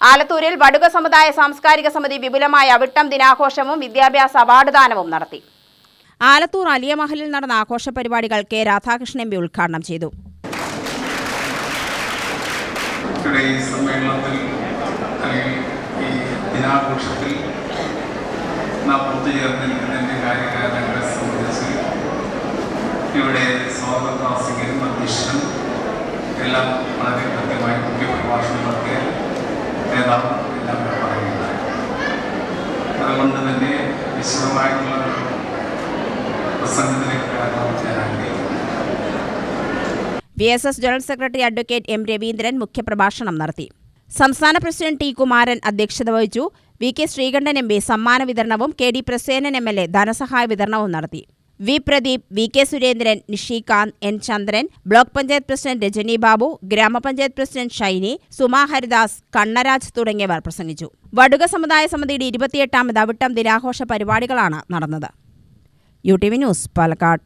ആലത്തൂരിൽ വടുക സമുദായ സാംസ്കാരിക സമിതി വിപുലമായ അവിട്ടം ദിനാഘോഷവും വിദ്യാഭ്യാസ അവാർഡ് ദാനവും നടത്തി. ആലത്തൂർ അലിയ മഹലിൽ നടന്ന ആഘോഷ പരിപാടികൾ കെ രാധാകൃഷ്ണൻ എം പി ഉദ്ഘാടനം ചെയ്തു. ഇവിടെ ഈ സമ്മേളനത്തിൽ ഈ ദിനാഘോഷത്തിൽ നാം ഒത്തുചേർന്നിരിക്കുന്നതിന്റെ കാര്യകാരണങ്ങളെ സംബന്ധിച്ച് ഇവിടെ സ്വാഗതവാസികരും അധ്യക്ഷനും എല്ലാം വളരെ കൃത്യമായി മുഖ്യ പ്രഭാഷണം നടത്തിയ നേതാവ് എല്ലാം അതുകൊണ്ട് തന്നെ വിശദമായിട്ടുള്ള പ്രസംഗത്തിലേക്ക് V S S general secretary advocate M Raveendran മുഖ്യപ്രഭാഷണം നടത്തി. സംസ്ഥാന പ്രസിഡന്റ് ടി കുമാരൻ അധ്യക്ഷത വഹിച്ചു. V K Sreekandan M P സമ്മാന വിതരണവും K D Prasenan M L A ധനസഹായ വിതരണവും നടത്തി. V Pradeep V K Surendran Nishikanth N Chandran block panchayat president Rajani Babu ഗ്രാമപഞ്ചായത്ത് പ്രസിഡന്റ് ഷൈനി സുമാ ഹരിദാസ് കണ്ണരാജ് തുടങ്ങിയവർ പ്രസംഗിച്ചു. വടുക സമുദായ സമിതിയുടെ ഇരുപത്തിയെട്ടാമത് അവിട്ടം ദിനാഘോഷ പരിപാടികളാണ് നടന്നത്. U T V news Palakkad.